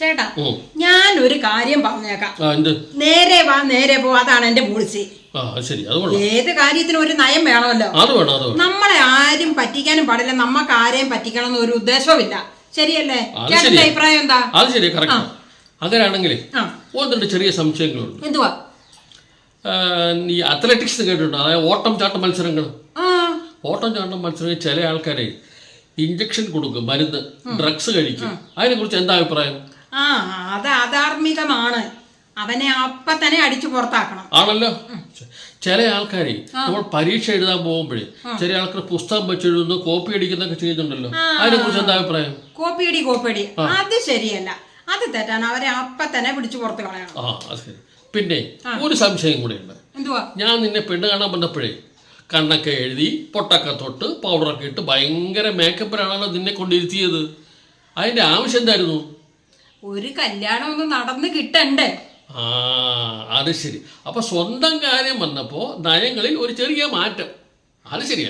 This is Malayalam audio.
ചേട്ടാ ഞാൻ ഒരു കാര്യം പറഞ്ഞേക്കാം. നേരെ വാ നേരെ പോ അതാണ് എന്റെ പോളിസി ഏത് കാര്യത്തിനും ഒരു നയം വേണമല്ലോ. നമ്മളെ ആരും പറ്റിക്കാനും പാടില്ല നമ്മക്ക് ആരെയും പറ്റിക്കണം എന്നൊരു ഒരു ഉദ്ദേശവുമില്ല. ശരിയല്ലേ? ചേട്ടന്റെ അഭിപ്രായം എന്താ? അത് ശരി അങ്ങനെയാണെങ്കിൽ ഒന്ന് ചെറിയ സംശയങ്ങളുണ്ട്. എന്തുവാ? നീ ഈ അത്ലറ്റിക്സ് കേട്ടിട്ടുണ്ട്? അതായത് ഓട്ടം ചാട്ടം മത്സരങ്ങൾ. ഓട്ടം ചാട്ടം മത്സരങ്ങൾ ചില ആൾക്കാരെ ഇഞ്ചക്ഷൻ കൊടുക്കും മരുന്ന് ഡ്രഗ്സ് കഴിക്കും. അതിനെക്കുറിച്ച് എന്താ അഭിപ്രായം? ആ അത് അധാർമികമാണ്. അവനെ അപ്പ തന്നെ അടിച്ചു പുറത്താക്കണം. ആണല്ലോ? ചില ആൾക്കാരെ നമ്മൾ പരീക്ഷ എഴുതാൻ പോകുമ്പോഴേ ചില ആൾക്കാർ പുസ്തകം വെച്ചെഴുതുന്നു കോപ്പി അടിക്കുന്നൊക്കെ ചെയ്യുന്നുണ്ടല്ലോ. അതിനെ കുറിച്ച് എന്താ അഭിപ്രായം? കോപ്പിയടി കോപ്പിയടി അത് ശരിയല്ല. അത് തെറ്റാണ്. അവരെ അപ്പ തന്നെ പിടിച്ചു പുറത്ത് കളയണം. ആ അത് ശരി. പിന്നെ ഒരു സംശയം കൂടെയുണ്ട്. എന്തുവാ? ഞാൻ നിന്നെ പെണ്ണ് കാണാൻ വന്നപ്പോഴേ കണ്ണൊക്കെ എഴുതി പൊട്ടൊക്കെ തൊട്ട് പൗഡറൊക്കെ ഇട്ട് ഭയങ്കര മേക്കപ്പിലാണല്ലോ നിന്നെ കൊണ്ടിരുത്തിയത്. അതിന്റെ ആവശ്യം എന്തായിരുന്നു? ഒരു കല്യാണം ഒന്ന് നടന്ന് കിട്ടണ്ടേ? ആ അത് ശരി. അപ്പൊ സ്വന്തം കാര്യം വന്നപ്പോ നയങ്ങളിൽ ഒരു ചെറിയ മാറ്റം. അത് ശരിയല്ല.